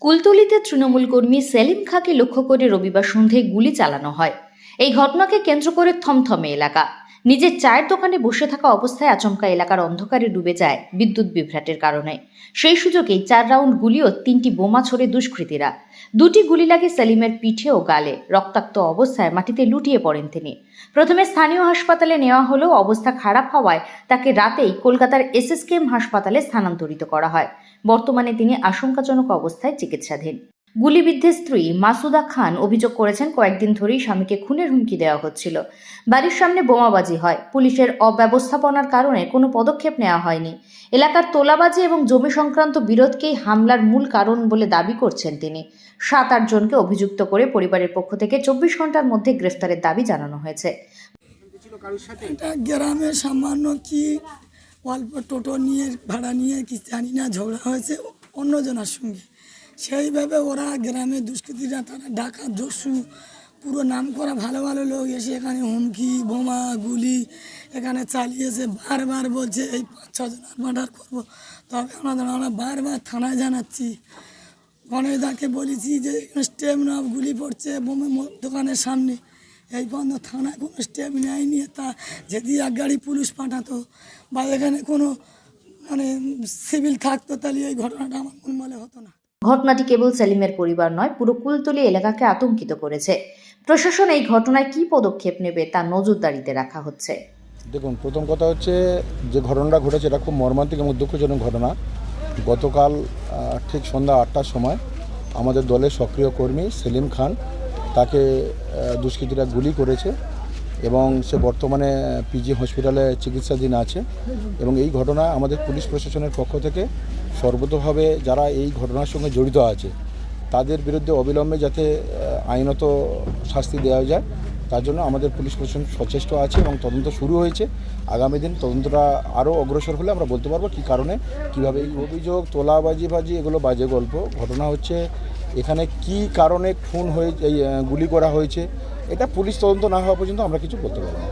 কুলতলিতে তৃণমূল কর্মী সেলিম খাঁকে লক্ষ্য করে রবিবার সন্ধ্যায় গুলি চালানো হয়। এই ঘটনাকে কেন্দ্র করে থমথমে এলাকা। নিজের চায়ের দোকানে বসে থাকা অবস্থায় আচমকা এলাকার অন্ধকারে ডুবে যায় বিদ্যুৎ বিভ্রাটের কারণে। সেই সুযোগেই চার রাউন্ড গুলি ও তিনটি বোমা ছোড়ে দুষ্কৃতীরা। দুটি গুলি লাগে সেলিমের পিঠে ও গালে। রক্তাক্ত অবস্থায় মাটিতে লুটিয়ে পড়েন তিনি। প্রথমে স্থানীয় হাসপাতালে নেওয়া হলেও অবস্থা খারাপ হওয়ায় তাকে রাতেই কলকাতার এসএসকেএম হাসপাতালে স্থানান্তরিত করা হয়। বর্তমানে তিনি আশঙ্কাজনক অবস্থায় চিকিৎসাধীন। গুলিবিদ্ধের স্ত্রী মাসুদা খান অভিযোগ করেছেন, কয়েকদিন ধরেই স্বামীকে খুনের হুমকি দেওয়া হচ্ছিল। বাড়ির সামনে বোমাবাজি হয়। পুলিশের অব্যবস্থাপনার কারণে কোনো পদক্ষেপ নেওয়া হয়নি। এলাকার তোলাবাজি এবং জমি সংক্রান্ত বিরোধকেই হামলার মূল কারণ বলে দাবি করছেন তিনি। সাত আট জনকে অভিযুক্ত করে পরিবারের পক্ষ থেকে চব্বিশ ঘণ্টার মধ্যে গ্রেফতারের দাবি জানানো হয়েছে। এটা সামান্য কি অল্প টোটো নিয়ে, ভাড়া নিয়ে কি জানি না ঝগড়া হয়েছে, অন্যজনের সঙ্গে। সেইভাবে ওরা গ্রামে দুষ্কৃতীরা, তারা ডাকা দস্যু পুরো নাম করা ভালো ভালো লোক এসে এখানে হুমকি, বোমা, গুলি এখানে চালিয়েছে, বারবার বলছে, এই পাঁচ ছজন মার্ডার করব। তবে আমাদের আমরা বারবার থানায় জানাচ্ছি। গণেশদাকে বলেছি যে স্টেপ না গুলি পড়ছে বোমে দোকানের সামনে। এই বন্ধ থানায় কোনো স্টেপ নেয়নি। তা যদি এক গাড়ি পুলিশ পাঠাতো বা এখানে কোনো মানে সিভিল থাকতো, তাহলে এই ঘটনাটা আমার মন হতো না। ঘটনাটি কেবল সেলিমের পরিবার নয়, পুরো কুলতলি এলাকাকে আতঙ্কিত করেছে। প্রশাসন এই ঘটনায় কী পদক্ষেপ নেবে তা নজরদারিতে রাখা হচ্ছে। দেখুন, প্রথম কথা হচ্ছে যে ঘটনাটা ঘটেছে, এটা খুব মর্মান্তিক এবং দুঃখজনক ঘটনা। গতকাল ঠিক সন্ধ্যা আটটার সময় আমাদের দলের সক্রিয় কর্মী সেলিম খান, তাকে দুষ্কৃতীরা গুলি করেছে। এবং সে বর্তমানে পিজি হসপিটালে চিকিৎসাধীন আছে এবং এই ঘটনা আমাদের পুলিশ প্রশাসনের পক্ষ থেকে সর্বতভাবে যারা এই ঘটনার সঙ্গে জড়িত আছে, তাদের বিরুদ্ধে অবিলম্বে যাতে আইনত শাস্তি দেওয়া যায়, তার জন্য আমাদের পুলিশ প্রশাসন সচেষ্ট আছে এবং তদন্ত শুরু হয়েছে। আগামী দিন তদন্তটা আরও অগ্রসর হলে আমরা বলতে পারব কী কারণে, কীভাবে এই অভিযোগ তোলাবাজি বাজি এগুলো বাজে গল্প। ঘটনা হচ্ছে, এখানে কি কারণে খুন হয়ে গুলি করা হয়েছে এটা পুলিশ তদন্ত না হওয়া পর্যন্ত আমরা কিছু বলতে পারব না।